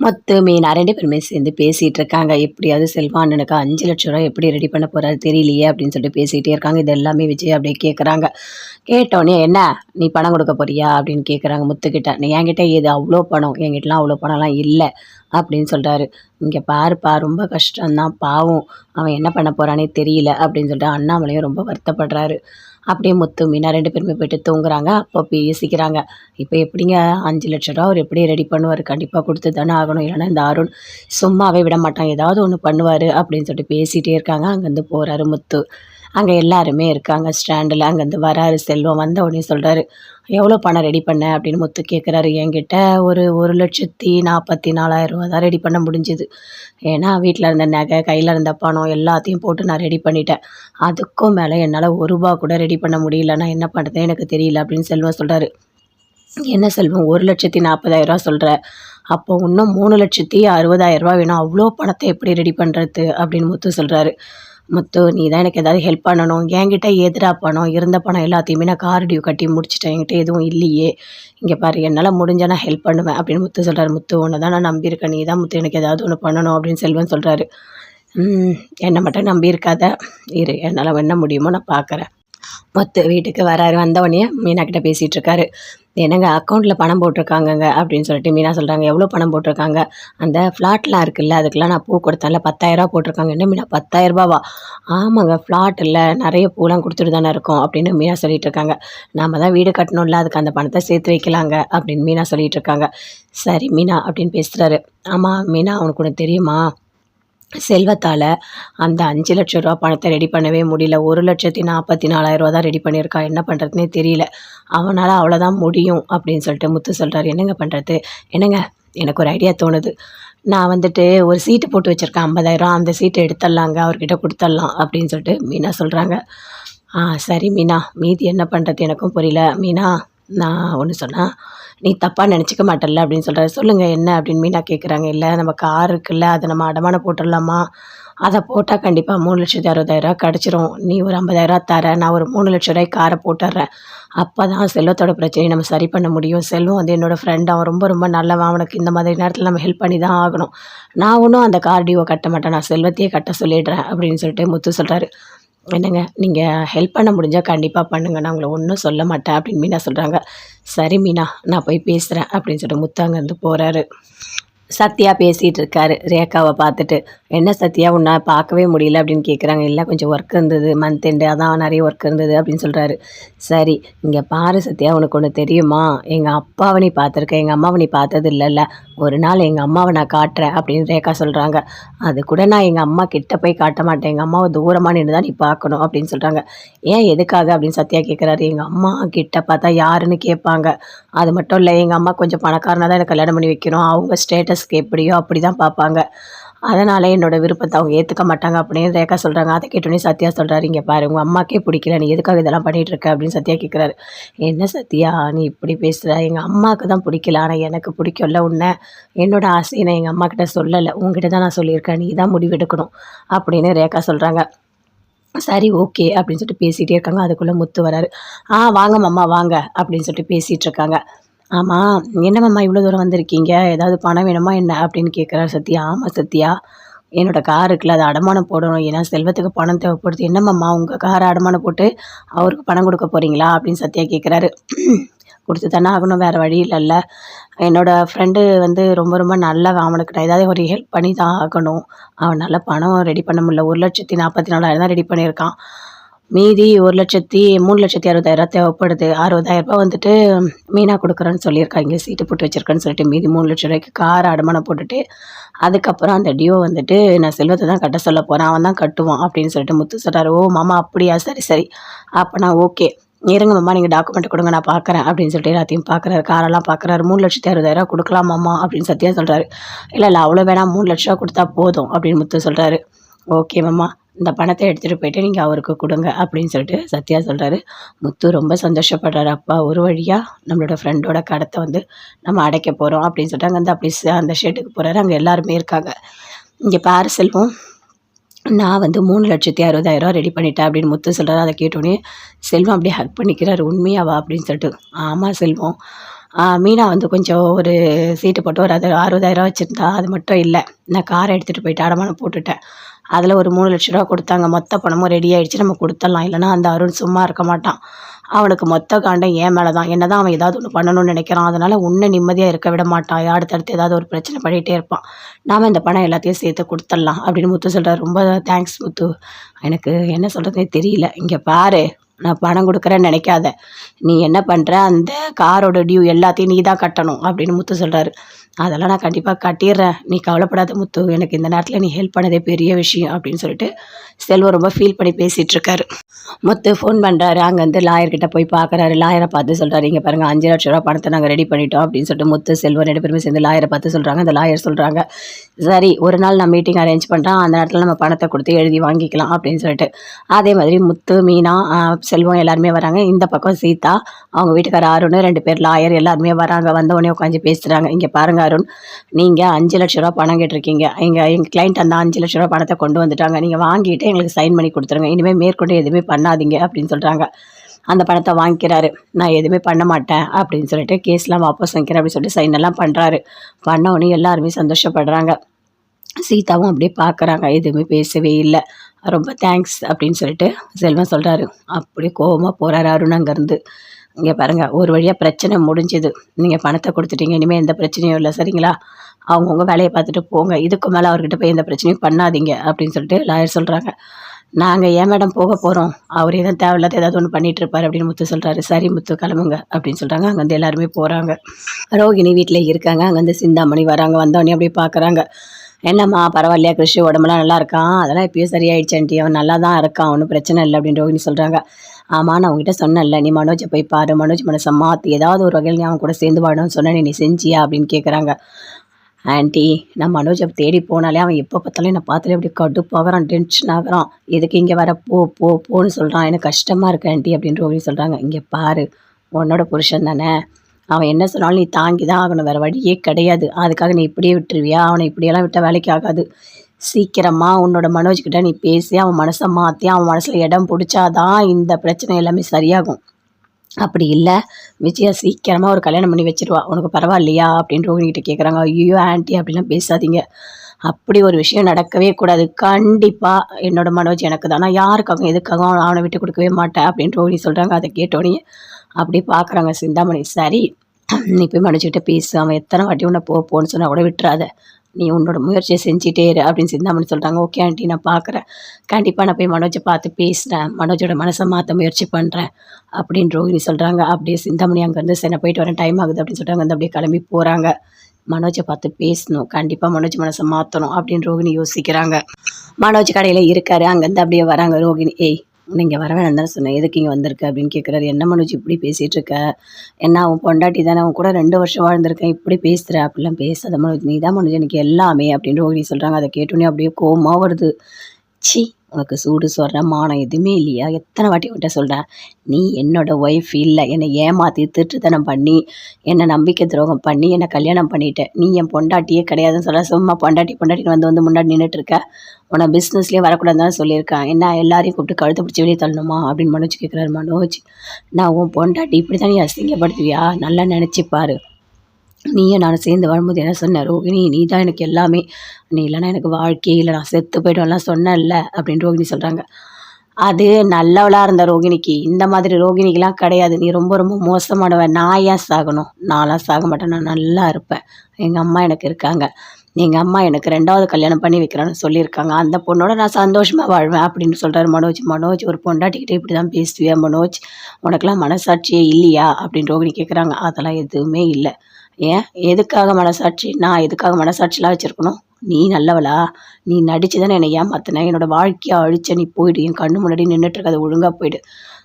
மொத்து மீனா ரெண்டு பேருமே சேர்ந்து பேசிகிட்டு இருக்காங்க எப்படியாவது செல்வா அஞ்சு லட்ச ரூபா எப்படி ரெடி பண்ண போகிறாரு தெரியலையே அப்படின்னு சொல்லிட்டு பேசிகிட்டே இருக்காங்க. இது எல்லாமே விஜய் அப்படியே கேட்குறாங்க. கேட்டோடனே என்ன? நீ பணம் கொடுக்க போறியா? அப்படின்னு கேட்குறாங்க முத்துக்கிட்ட. நீ என்கிட்ட இது அவ்வளோ பணம்? என்கிட்டலாம் அவ்வளோ பணம்லாம் இல்லை. அப்படின்னு சொல்கிறாரு இங்கே பாருப்பா ரொம்ப கஷ்டம்தான். பாவம். அவன் என்ன பண்ண போகிறானே தெரியல. அப்படின்னு சொல்லிட்டு அண்ணாமலையும் ரொம்ப வருத்தப்படுறாரு. அப்படியே முத்து மீனா ரெண்டு பேருமே போயிட்டு தூங்குறாங்க. அப்போ பேசிக்கிறாங்க இப்போ எப்படிங்க அஞ்சு லட்ச ரூபா அவர் எப்படி ரெடி பண்ணுவார்? கண்டிப்பாக கொடுத்து தானே ஆகணும். இல்லைன்னா இந்த அருண் சும்மாவே விட மாட்டான். ஏதாவது ஒன்று பண்ணுவார் அப்படின்னு சொல்லிட்டு பேசிகிட்டே இருக்காங்க. அங்கேருந்து போகிறாரு முத்து. அங்கே எல்லாருமே இருக்காங்க. ஸ்டாண்டில் அங்கேருந்து வராரு. செல்வம் வந்த உடனே சொல்கிறாரு எவ்வளோ பணம் ரெடி பண்ண அப்படின்னு முத்து கேட்குறாரு என்கிட்ட ஒரு ஒரு லட்சத்தி நாற்பத்தி நாலாயிரம் ரூபா தான் ரெடி பண்ண முடிஞ்சுது. ஏன்னா வீட்டில் இருந்த நகை கையில் இருந்த பணம் எல்லாத்தையும் போட்டு நான் ரெடி பண்ணிட்டேன். அதுக்கும் மேலே என்னால் ஒரு ரூபா கூட ரெடி பண்ண முடியல. நான் என்ன பண்ணுறதே எனக்கு தெரியல அப்படின்னு செல்வம் சொல்கிறாரு என்ன செல்வம் ஒரு லட்சத்தி நாற்பதாயிரரூவா சொல்கிற அப்போ இன்னும் மூணு லட்சத்தி அறுபதாயிரரூவா வேணும். அவ்வளோ பணத்தை எப்படி ரெடி பண்ணுறது அப்படின்னு முத்து சொல்கிறாரு முத்து நீ தான் எனக்கு ஏதாவது ஹெல்ப் பண்ணணும். என்கிட்ட எதிராக பணம் இருந்த பணம் எல்லாத்தையுமே நான் கார் டியூ கட்டி முடிச்சிட்டேன். என்கிட்ட எதுவும் இல்லையே. இங்கே பாரு என்னால் முடிஞ்சால் நான் ஹெல்ப் பண்ணுவேன் அப்படின்னு முத்து சொல்கிறார் முத்து ஒன்று தான் நான் நம்பியிருக்கேன். நீ தான் முத்து எனக்கு ஏதாவது ஒன்று பண்ணணும் அப்படின்னு செல்வன் சொல்கிறாரு என்னை மட்டும் நம்பியிருக்காத. இரு என்னால் என்ன முடியுமோ நான் பார்க்குறேன் மொத்த வீட்டுக்கு வராரு. வந்தவொடனே மீனா கிட்ட பேசிகிட்டு இருக்காரு. என்னங்க அக்கௌண்ட்டில் பணம் போட்டிருக்காங்கங்க அப்படின்னு சொல்லிட்டு மீனா சொல்கிறாங்க எவ்வளோ பணம் போட்டிருக்காங்க? அந்த ஃப்ளாட்லாம் இருக்குல்ல அதுக்கெல்லாம் நான் பூ கொடுத்தேன்ல பத்தாயிரரூபா போட்டிருக்காங்க என்ன மீனா பத்தாயிரரூபாவா ஆமாங்க ஃப்ளாட் இல்லை நிறைய பூலாம் கொடுத்துட்டு தானே இருக்கோம் அப்படின்னு மீனா சொல்லிட்டு இருக்காங்க. நாம தான் வீடு கட்டணும்ல அதுக்கு அந்த பணத்தை சேர்த்து வைக்கலாங்க அப்படின்னு மீனா சொல்லிட்டு இருக்காங்க. சரி மீனா அப்படின்னு பேசுகிறாரு ஆமாம் மீனா உனக்கு ஒன்று தெரியுமா? செல்வத்தால் அந்த அஞ்சு லட்ச ரூபா பணத்தை ரெடி பண்ணவே முடியல. ஒரு லட்சத்தி நாற்பத்தி நாலாயிரரூவா தான் ரெடி பண்ணியிருக்கா. என்ன பண்ணுறதுனே தெரியல. அவனால் அவ்வளோதான் முடியும் அப்படின்னு சொல்லிட்டு முத்து சொல்கிறார் என்னங்க பண்ணுறது என்னங்க? எனக்கு ஒரு ஐடியா தோணுது. நான் வந்துட்டு ஒரு சீட்டு போட்டு வச்சுருக்கேன். ஐம்பதாயிரம் அந்த சீட்டை எடுத்துடலாங்க. அவர்கிட்ட கொடுத்துடலாம் அப்படின்னு சொல்லிட்டு மீனா சொல்கிறாங்க ஆ சரி மீனா. மீதி என்ன பண்ணுறது எனக்கும் புரியல. மீனா நான் ஒன்று சொன்னால் நீ தப்பாக நினச்சிக்க மாட்டல அப்படின்னு சொல்கிறாரு சொல்லுங்கள் என்ன அப்படின்னு மீனா கேட்குறாங்க இல்லை நம்ம கார் இருக்குல்ல அதை நம்ம அடமானம் போட்டுடலாமா? அதை போட்டால் கண்டிப்பாக மூணு லட்சத்தி அறுபதாயிரரூவா கிடச்சிரும். நீ ஒரு ஐம்பதாயிரரூவா தர நான் ஒரு மூணு லட்ச ரூபாய் காரை போட்டுடுறேன். அப்போ தான் செல்வத்தோட பிரச்சனையை நம்ம சரி பண்ண முடியும். செல்வம் வந்து என்னோடய ஃப்ரெண்ட் அவன் ரொம்ப ரொம்ப நல்லவன். அவனுக்கு இந்த மாதிரி நேரத்தில் நம்ம ஹெல்ப் பண்ணி தான் ஆகணும். நான் ஒன்றும் அந்த கார் டிஓ கட்ட மாட்டேன். நான் செல்வத்தையே கட்ட சொல்லிடுறேன் அப்படின்னு சொல்லிட்டு முத்து சொல்கிறாரு என்னங்க நீங்கள் ஹெல்ப் பண்ண முடிஞ்சால் கண்டிப்பாக பண்ணுங்க. நான் உங்களை ஒன்றும் சொல்ல மாட்டேன் அப்படின்னு மீனா சொல்கிறாங்க சரி மீனா நான் போய் பேசுகிறேன் அப்படின்னு சொல்லிட்டு முத்தாங்க வந்து போகிறாரு சத்யா பேசிகிட்டு இருக்காரு ரேகாவை பார்த்துட்டு என்ன சத்யா உன்னை பார்க்கவே முடியல அப்படின்னு கேட்குறாங்க இல்லை கொஞ்சம் ஒர்க் இருந்தது மந்த் எண்டு அதான் நிறைய ஒர்க் இருந்தது அப்படின்னு சொல்கிறாரு சரி இங்கே பாரு சத்யா உனக்கு ஒன்று தெரியுமா? எங்கள் அப்பாவை நீ பார்த்துருக்க. எங்கள் அம்மாவை நீ பார்த்தது இல்லைல்ல. ஒரு நாள் எங்கள் அம்மாவை நான் காட்டுறேன் அப்படின்னு ரேகா சொல்கிறாங்க அது கூட நான் எங்கள் அம்மா கிட்ட போய் காட்ட மாட்டேன். எங்கள் அம்மாவை தூரமாக நின்று தான் நீ பார்க்கணும் அப்படின்னு சொல்கிறாங்க ஏன் எதுக்காக? அப்படின்னு சத்யா கேட்குறாரு எங்கள் அம்மா கிட்ட பார்த்தா யாருன்னு கேட்பாங்க. அது மட்டும் இல்லை எங்கள் அம்மா கொஞ்சம் பணக்காரனாக தான் எனக்கு கல்யாணம் பண்ணி வைக்கணும். அவங்க ஸ்டேட்டஸ் ஸ்டேட்டஸ்க்கு எப்படியோ அப்படி தான் பார்ப்பாங்க. அதனால் என்னோடய விருப்பத்தை அவங்க ஏற்றுக்க மாட்டாங்க அப்படின்னு ரேகா சொல்கிறாங்க அதை கேட்டோன்னே சத்யா சொல்கிறாரு இங்கே பாரு உங்கள் அம்மாக்கே பிடிக்கல. நீ எதுக்காக இதெல்லாம் பண்ணிகிட்டு இருக்க? அப்படின்னு சத்யா கேட்குறாரு என்ன சத்யா நீ இப்படி பேசுகிற எங்கள் அம்மாவுக்கு தான் பிடிக்கல. ஆனால் எனக்கு பிடிக்கல உன்னை. என்னோடய ஆசையை நான் எங்கள் அம்மாக்கிட்ட சொல்லலை. உங்ககிட்ட தான் நான் சொல்லியிருக்கேன். நீ தான் முடிவெடுக்கணும் அப்படின்னு ரேகா சொல்கிறாங்க சரி ஓகே. அப்படின்னு சொல்லிட்டு பேசிகிட்டே இருக்காங்க. அதுக்குள்ளே முத்து வராரு. ஆ வாங்க மாமா வாங்க. அப்படின்னு சொல்லிட்டு பேசிகிட்டு இருக்காங்க. ஆமாம் என்னம்மா இவ்வளோ தூரம் வந்திருக்கீங்க? ஏதாவது பணம் வேணுமா என்ன? அப்படின்னு கேட்குறாரு சத்யா. ஆமாம் சத்யா. என்னோடய கார் இருக்குல்ல அதை அடமானம் போடணும். ஏன்னா செல்வத்துக்கு பணம் தேவைப்படுது. என்னம்மா உங்கள் காரை அடமானம் போட்டு அவருக்கு பணம் கொடுக்க போகிறீங்களா அப்படின்னு சத்யா கேட்குறாரு கொடுத்து தானே ஆகணும் வேறு வழி இல்லைல்ல. என்னோடய ஃப்ரெண்டு வந்து ரொம்ப ரொம்ப நல்லவன் அவனுக்கு நான் ஏதாவது ஒரு ஹெல்ப் பண்ணி தான் ஆகணும் அவனால் பணம் ரெடி பண்ண முடியல. ஒரு லட்சத்தி நாற்பத்தி நாலாயிரம் தான் ரெடி பண்ணியிருக்கான். மீதி ஒரு லட்சத்தி மூணு லட்சத்தி அறுபதாயிரம் தேவைப்படுது. அறுபதாயிரரூபா வந்துட்டு மீனாக கொடுக்குறேன்னு சொல்லியிருக்காங்க. சீட்டு போட்டு வச்சுருக்கேன்னு சொல்லிட்டு மீதி மூணு லட்ச ரூபாய்க்கு கார் அடமானம் போட்டுட்டு அதுக்கப்புறம் அந்த டியோ வந்துட்டு நான் செல்வத்தை தான் கட்ட சொல்ல போகிறேன் அவன் தான் கட்டுவான் அப்படின்னு சொல்லிட்டு முத்து சொல்கிறார் ஓ மாமா அப்படியா? சரி சரி. அப்போ நான் ஓகே. இருங்க மாமா நீங்கள் டாக்குமெண்ட் கொடுங்க நான் பார்க்குறேன் அப்படின்னு சொல்லிட்டு எல்லாத்தையும் பார்க்குறாரு. காரெல்லாம் பார்க்குறாரு. மூணு லட்சத்தி அறுபதாயிரம் கொடுக்கலாம் மாமா அப்படின்னு சத்யா சொல்கிறாரு இல்லை இல்லை அவ்வளோ வேணாம். மூணு லட்ச ரூபா கொடுத்தா போதும் அப்படின்னு முத்து சொல்கிறாரு ஓகே மாமா. இந்த பணத்தை எடுத்துகிட்டு போயிட்டு நீங்கள் அவருக்கு கொடுங்க அப்படின்னு சொல்லிட்டு சத்யா சொல்கிறாரு முத்து ரொம்ப சந்தோஷப்படுறாரு. அப்பா ஒரு வழியாக நம்மளோட ஃப்ரெண்டோட கடத்தை வந்து நம்ம அடைக்க போகிறோம் அப்படின்னு சொல்லிட்டு அங்கே வந்து அப்படி அந்த ஷெட்டுக்கு போகிறாரு அங்கே எல்லாருமே இருக்காங்க. இங்கே பாரு செல்வம் நான் வந்து மூணு லட்சத்தி அறுபதாயிரம் ரெடி பண்ணிட்டேன் அப்படின்னு முத்து சொல்கிறாரு அதை கேட்டோடனே செல்வம் அப்படியே ஹக் பண்ணிக்கிறாரு. உண்மையாவா அப்படின்னு சொல்லிட்டு. ஆமாம் செல்வம். மீனா வந்து கொஞ்சம் ஒரு சீட்டு போட்டு ஒரு அது அறுபதாயிரம் வச்சுருந்தா அது மட்டும் இல்லை. நான் காரை எடுத்துகிட்டு போயிட்டு அடமானம் போட்டுட்டேன். அதில் ஒரு மூணு லட்ச ரூபா கொடுத்தாங்க. மொத்த பணமும் ரெடி ஆகிடுச்சு நம்ம கொடுத்துடலாம். இல்லைன்னா அந்த அருண் சும்மா இருக்க மாட்டான். அவனுக்கு மொத்த காண்டம் என் மேலே தான் என்ன தான் அவன் ஏதாவது ஒன்று பண்ணணும்னு நினைக்கிறான். அதனால் உன்னை நிம்மதியாக இருக்க விட மாட்டான். அடுத்தடுத்து ஏதாவது ஒரு பிரச்சனை பண்ணிகிட்டே இருப்பான். நாம் இந்த பணம் எல்லாத்தையும் சேர்த்து கொடுத்துடலாம் அப்படின்னு முத்து சொல்கிறார் ரொம்ப தேங்க்ஸ் முத்து. எனக்கு என்ன சொல்கிறதே தெரியல. இங்கே பாரு. நான் பணம் கொடுக்குறேன்னு நினைக்காத. நீ என்ன பண்ணுற அந்த காரோட டியூ எல்லாத்தையும் நீ தான் கட்டணும் அப்படின்னு முத்து சொல்கிறாரு அதெல்லாம் நான் கண்டிப்பாக கட்டிடுறேன். நீ கவலைப்படாத முத்து. எனக்கு இந்த நேரத்தில் நீ ஹெல்ப் பண்ணதே பெரிய விஷயம் அப்படின்னு சொல்லிட்டு செல்வம் ரொம்ப ஃபீல் பண்ணி பேசிகிட்டு இருக்காரு முத்து ஃபோன் பண்ணுறாரு அங்கேருந்து லாயர்கிட்ட போய் பார்க்குறாரு லாயரை பார்த்து சொல்கிறாரு இங்கே பாருங்கள் அஞ்சு லட்ச ரூபா பணத்தை நாங்கள் ரெடி பண்ணிட்டோம் அப்படின்னு சொல்லிட்டு முத்து செல்வம் ரெண்டு பேருமே சேர்ந்து லாயரை பார்த்து சொல்கிறாங்க அந்த லாயர் சொல்கிறாங்க சரி ஒரு நாள் நான் மீட்டிங் அரேஞ்ச் பண்ணுறேன் அந்த நேரத்தில் நம்ம பணத்தை கொடுத்து எழுதி வாங்கிக்கலாம் அப்படின்னு சொல்லிட்டு. அதே மாதிரி முத்து மீனா செல்வம் எல்லாருமே வராங்க. இந்த பக்கம் சீதா அவங்க வீட்டுக்கார அருண் ரெண்டு பேர் லாயர் எல்லாருமே வராங்க. வந்த உடனே உட்காந்து பேசுகிறாங்க இங்கே பாருங்க அருண் நீங்கள் அஞ்சு லட்ச ரூபா பணம் கேட்டிருக்கீங்க. எங்கள் எங்கள் கிளைண்ட் அந்த அஞ்சு லட்ச ரூபா பணத்தை கொண்டு வந்துட்டாங்க. நீங்கள் வாங்கிட்டு எங்களுக்கு சைன் பண்ணி கொடுத்துருங்க. இனிமேல் மேற்கொண்டு எதுவுமே பண்ணாதீங்க அப்படின்னு சொல்கிறாங்க அந்த பணத்தை வாங்கிக்கிறாரு. நான் எதுவுமே பண்ண மாட்டேன் அப்படின்னு சொல்லிட்டு கேஸ்லாம் வாபஸ் வாங்கிக்கிறேன் அப்படின்னு சொல்லிட்டு சைன் எல்லாம் பண்ணுறாரு பண்ண உடனே எல்லாருமே சந்தோஷப்படுறாங்க. சீதாவும் அப்படியே பார்க்குறாங்க எதுவுமே பேசவே இல்லை. ரொம்ப தேங்க்ஸ் அப்படின்னு சொல்லிட்டு செல்வம் சொல்கிறாரு அப்படியே கோவமாக போகிறாரு அருண் அங்கேருந்து. இங்கே பாருங்கள் ஒரு வழியாக பிரச்சனை முடிஞ்சுது. நீங்கள் பணத்தை கொடுத்துட்டீங்க. இனிமேல் எந்த பிரச்சனையும் இல்லை. சரிங்களா? அவங்கவுங்க வேலையை பார்த்துட்டு போங்க. இதுக்கு மேலே அவர்கிட்ட போய் எந்த பிரச்சனையும் பண்ணாதீங்க அப்படின்னு சொல்லிட்டு லாயர் சொல்கிறாங்க நாங்கள் ஏன் மேடம் போக போகிறோம் அவர் எதுவும் தேவையில்லாத ஏதாவது ஒன்று பண்ணிட்டு இருப்பார் அப்படின்னு முத்து சொல்கிறாரு சரி முத்து கிளம்புங்க அப்படின்னு சொல்கிறாங்க அங்கேருந்து எல்லாருமே போகிறாங்க ரோகிணி வீட்டில் இருக்காங்க. அங்கேருந்து சிந்தாமணி வராங்க. வந்தோடனே அப்படியே பார்க்குறாங்க என்னம்மா பரவாயில்லையா கிருஷி உடம்புலாம் நல்லா இருக்கான் அதெல்லாம் இப்பயும் சரியாயிடுச்சு ஆண்டி. அவன் நல்லா தான் இருக்கான். ஒன்றும் பிரச்சனை இல்லை அப்படின்னு ரோகிணி சொல்கிறாங்க ஆமாம் நான் உங்ககிட்ட சொன்னேன்ல நீ மனோஜை போய் பாரு. மனோஜ் மனசை மாற்றி ஏதாவது ஒரு வகையில் நீ அவன் கூட சேர்ந்து வாடணும்னு சொன்னேன் நீ செஞ்சியா அப்படின்னு கேட்குறாங்க ஆண்டி நான் மனோஜை தேடி போனாலே அவன் எப்போ பார்த்தாலும் என்னை பார்த்தாலே அப்படி கடுப்பாகிறான் டென்ஷன் ஆகுறான் எதுக்கு இங்கே வர? போ போ போன்னு சொல்கிறான் எனக்கு கஷ்டமாக இருக்கு ஆண்டி அப்படின்ற ஒரு சொல்கிறாங்க இங்கே பாரு உன்னோட புருஷன் தானே. அவன் என்ன சொன்னாலும் நீ தாங்கி தான் ஆகணும். வேறு வழியே கிடையாது. அதுக்காக நீ இப்படியே விட்டுருவியா? அவனை இப்படியெல்லாம் விட்டால் வேலைக்கு ஆகாது. சீக்கிரமாக உன்னோட மனோஜ்கிட்ட நீ பேசி அவன் மனசை மாற்றி அவன் மனசில் இடம் பிடிச்சாதான் இந்த பிரச்சனை எல்லாமே சரியாகும். அப்படி இல்லை. விஜயா சீக்கிரமாக ஒரு கல்யாணம் பண்ணி வச்சிருவா. உனக்கு பரவாயில்லையா? அப்படின்னு ரோஹினிகிட்ட கேட்குறாங்க ஐயோ ஆண்டி அப்படிலாம் பேசாதீங்க. அப்படி ஒரு விஷயம் நடக்கவே கூடாது. கண்டிப்பாக என்னோட மனோஜ் எனக்கு தான். நான் யாருக்காகவும் எதுக்காகவும் அவனை விட்டு கொடுக்கவே மாட்டேன் அப்படின்னு ரோஹினி சொல்கிறாங்க அதை கேட்டோடனே அப்படி பார்க்குறாங்க சிந்தாமணி. சரி நீ போய் மனோஜ்கிட்ட பேசு. அவன் எத்தனை வாட்டி உன்னை போ போன்னு சொன்னால் கூட விட்டுறாத. நீ உன்னோட முயற்சியை செஞ்சுட்டே இரு அப்படின்னு சிந்தாமணி சொல்கிறாங்க ஓகே ஆண்டி நான் பார்க்குறேன் கண்டிப்பாக நான் போய் மனோஜை பார்த்து பேசுகிறேன் மனோஜோட மனசை மாற்ற முயற்சி பண்ணுறேன் அப்படின்னு ரோஹிணி சொல்கிறாங்க அப்படியே சிந்தாமணி அங்கேருந்து சரி போயிட்டு வரேன். டைம் ஆகுது அப்படின்னு சொல்லிட்டு அங்கேருந்து அப்படியே கிளம்பி போகிறாங்க மனோஜை பார்த்து பேசணும். கண்டிப்பாக மனோஜ் மனசை மாற்றணும் அப்படின்னு ரோகிணி யோசிக்கிறாங்க. மனோஜ் கடையில் இருக்காரு. அங்கேருந்து அப்படியே வராங்க ரோகிணி ஏய் நீங்கள் வர வேணாம் தானே சொன்னேன். எதுக்கு இங்கே வந்திருக்க அப்படின்னு கேட்குறாரு என்ன மனோஜ் இப்படி பேசிகிட்டு இருக்க என்ன அவன் பொண்டாட்டி தானே? அவன் கூட ரெண்டு வருஷம் வாழ்ந்திருக்கேன். இப்படி பேசுகிற அப்படிலாம் பேசாத மனோஜ். நீ தான் மனோஜ். எனக்கு எல்லாமே அப்படின்னு ரோகிணி சொல்கிறாங்க அதை கேட்டோன்னே அப்படியே கோவமாக வருது. சி உனக்கு சூடு சொல்கிற மானம் எதுவுமே இல்லையா? எத்தனை வாட்டி உன்கிட்ட சொல்கிறேன் நீ என்னோட ஒய்ஃப் இல்லை. என்னை ஏமாற்றி திருட்டுத்தனம் பண்ணி என்னை நம்பிக்கை துரோகம் பண்ணி என்னை கல்யாணம் பண்ணிட்டேன் நீ என் பொண்டாட்டியே கிடையாதுன்னு சொல்ல சும்மா பொண்டாட்டி பொண்டாட்டின்னு வந்து வந்து முன்னாடி நின்றுட்டுருக்க உன்னை பிஸ்னஸ்லேயே வரக்கூடாதுன்னு தான் சொல்லியிருக்கேன். என்ன எல்லாரையும் கூப்பிட்டு கழுத்து பிடிச்சி வெளியே தள்ளணுமா? அப்படின்னு மனோஜ் கேட்குறாரு மனோஜ். நான் உன் பொண்டாட்டி இப்படி தான் நீ அசிங்கப்படுத்துவியா? நல்லா நினச்சிப்பாரு நீயும் நான் சேர்ந்து வரும்போது என்ன சொன்ன ரோகிணி நீ தான் எனக்கு எல்லாமே. நீ இல்லைன்னா எனக்கு வாழ்க்கையே இல்லை நான் செத்து போய்டுவேன்லாம் சொன்னேன்ல அப்படின்னு ரோகிணி சொல்கிறாங்க அது நல்லவளாக இருந்த ரோகிணிக்கு இந்த மாதிரி ரோகிணிக்கெலாம் கிடையாது. நீ ரொம்ப ரொம்ப மோசமானவன் நான் ஏன் சாகணும்? நான்லாம் சாக மாட்டேன் நான் நல்லா இருப்பேன். எங்கள் அம்மா எனக்கு இருக்காங்க. எங்கள் அம்மா எனக்கு ரெண்டாவது கல்யாணம் பண்ணி வைக்கிறேன்னு சொல்லியிருக்காங்க. அந்த பொண்ணோட நான் சந்தோஷமாக வாழ்வேன் அப்படின்னு சொல்கிறாரு மனோஜ். மனோஜ் ஒரு பொண்டாட்டிக்கிட்டே இப்படி தான் பேசுவியா மனோஜ்? உனக்கெல்லாம் மனசாட்சியே இல்லையா? அப்படின்னு ரோகிணி கேட்குறாங்க அதெல்லாம் எதுவுமே இல்லை. ஏன்? எதுக்காக மனசாட்சி? நான் எதுக்காக மனசாட்சிலாம் வச்சுருக்கணும்? நீ நல்லவளா? நீ நடிச்சு தானே என்னை ஏமாத்தின? என்னோட வாழ்க்கையை அழிச்ச நீ போயிடு. என் கண்ணு முன்னாடி நின்றுட்டு இருக்காது ஒழுங்காக போயிடு.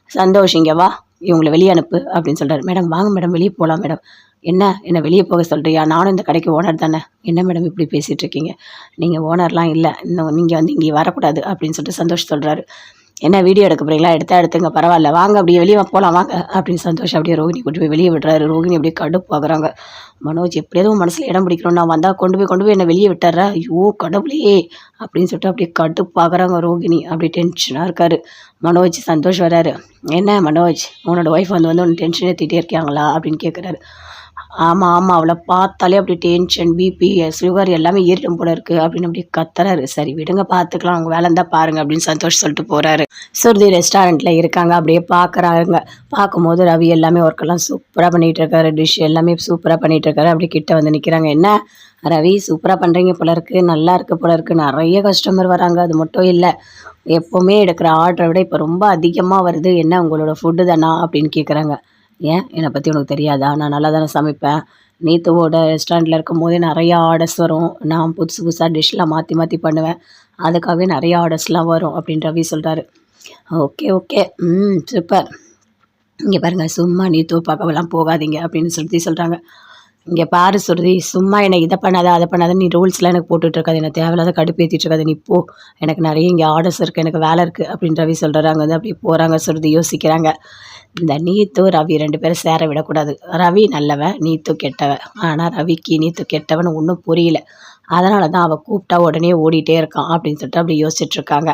சந்தோஷம் இங்கே வா. இவங்களை வெளியே அனுப்பு அப்படின்னு சொல்கிறார் மேடம் வாங்க மேடம். வெளியே போகலாம் மேடம். என்ன? என்னை வெளியே போக சொல்கிறியா நானும் இந்த கடைக்கு ஓனர் தானே. என்ன மேடம் இப்படி பேசிகிட்டு இருக்கீங்க? நீங்கள் ஓனர்லாம் இல்லை. இன்னும் நீங்கள் வந்து இங்கே வரக்கூடாது. அப்படின்னு சொல்லிட்டு சந்தோஷ் சொல்கிறாரு என்ன வீடியோ எடுக்க போகிறீங்களா எடுத்தா எடுத்துங்க பரவாயில்ல. வாங்க அப்படியே வெளியே போகலாம் வாங்க அப்படின்னு சந்தோஷம் அப்படியே ரோகிணி கொண்டு போய் வெளியே விடுறாரு. ரோகிணி அப்படியே கடுப்பாக்குறாங்க மனோஜ் எப்படியாவது மனசில் இடம் பிடிக்கணும் நான் வந்தால் கொண்டு போய் கொண்டு போய் என்னை வெளியே விட்டுறா? ஐயோ கடவுளே! அப்படின்னு சொல்லிட்டு அப்படியே கடுப்பாக்குறாங்க ரோகிணி. அப்படியே டென்ஷனாக இருக்காரு. மனோஜ் சந்தோஷ் வராரு என்ன மனோஜ் உன்னோட ஒய்ஃப் வந்து வந்து ஒன்று டென்ஷன் ஏற்றிட்டே இருக்காங்களா அப்படின்னு கேட்குறாரு ஆமாம் ஆமாம் அவளை பார்த்தாலே அப்படி டென்ஷன் பிபி சுகர் எல்லாமே ஏறிடும் போல இருக்குது அப்படின்னு அப்படி கத்துறாரு. சரி விடுங்க பார்த்துக்கலாம். அவங்க வேலை இருந்தால் பாருங்க அப்படின்னு சந்தோஷ் சொல்லிட்டு போகிறாரு சுருதி ரெஸ்டாரண்ட்டில் இருக்காங்க. அப்படியே பார்க்குறாங்க. பார்க்கும்போது ரவி எல்லாமே ஒர்க்கெல்லாம் சூப்பராக பண்ணிகிட்டு இருக்காரு. டிஷ் எல்லாமே சூப்பராக பண்ணிகிட்டு இருக்காரு. அப்படி கிட்ட வந்து நிற்கிறாங்க என்ன? ரவி சூப்பராக பண்ணுறீங்க போல இருக்குது நல்லா இருக்குது போல இருக்குது நிறைய கஸ்டமர் வராங்க. அது மட்டும் இல்லை. எப்போவுமே எடுக்கிற ஆர்டரை விட இப்போ ரொம்ப அதிகமாக வருது. என்ன உங்களோட ஃபுட்டு தானா? அப்படின்னு கேட்குறாங்க ஏன்? என்னை பற்றி உனக்கு தெரியாதா? நான் நல்லா தானே சமைப்பேன். நீத்துவோட ரெஸ்டாரண்ட்டில் இருக்கும் போதே நிறையா ஆர்டர்ஸ் வரும். நான் புதுசு புதுசாக டிஷ்லாம் மாற்றி மாற்றி பண்ணுவேன். அதுக்காகவே நிறைய ஆர்டர்ஸ்லாம் வரும் அப்படின்னு ரவி சொல்கிறாரு ஓகே ஓகே. ம் சூப்பர் இங்கே பாருங்கள் சும்மா நீத்துவ பார்க்கவெல்லாம் போகாதீங்க அப்படின்னு சுருதி சொல்கிறாங்க இங்கே பாரு சுருதி சும்மா என்னை இதை பண்ணாத அதை பண்ணாத நீ ரூல்ஸ்லாம் எனக்கு போட்டுட்டு இருக்காது. எனக்கு தேவையில்லாத கடுப்பேற்றிட்டு ஏற்றிட்டுருக்காது நீ போ. எனக்கு நிறைய இங்கே ஆர்டர்ஸ் இருக்குது எனக்கு வேலை இருக்குது அப்படின்னு ரவி சொல்கிறாங்க அங்கே வந்து அப்படி போகிறாங்க சுருதி யோசிக்கிறாங்க. இந்த நீத்து ரவி ரெண்டு பேரும் சேர விடக்கூடாது. ரவி நல்லவன் நீத்து கெட்டவன் ஆனால் ரவிக்கு நீத்து கெட்டவன் ஒன்றும் புரியல. அதனால தான் அவள் கூப்பிட்டா உடனே ஓடிட்டே இருக்கான் அப்படின்னு சொல்லிட்டு அப்படி யோசிச்சுட்ருக்காங்க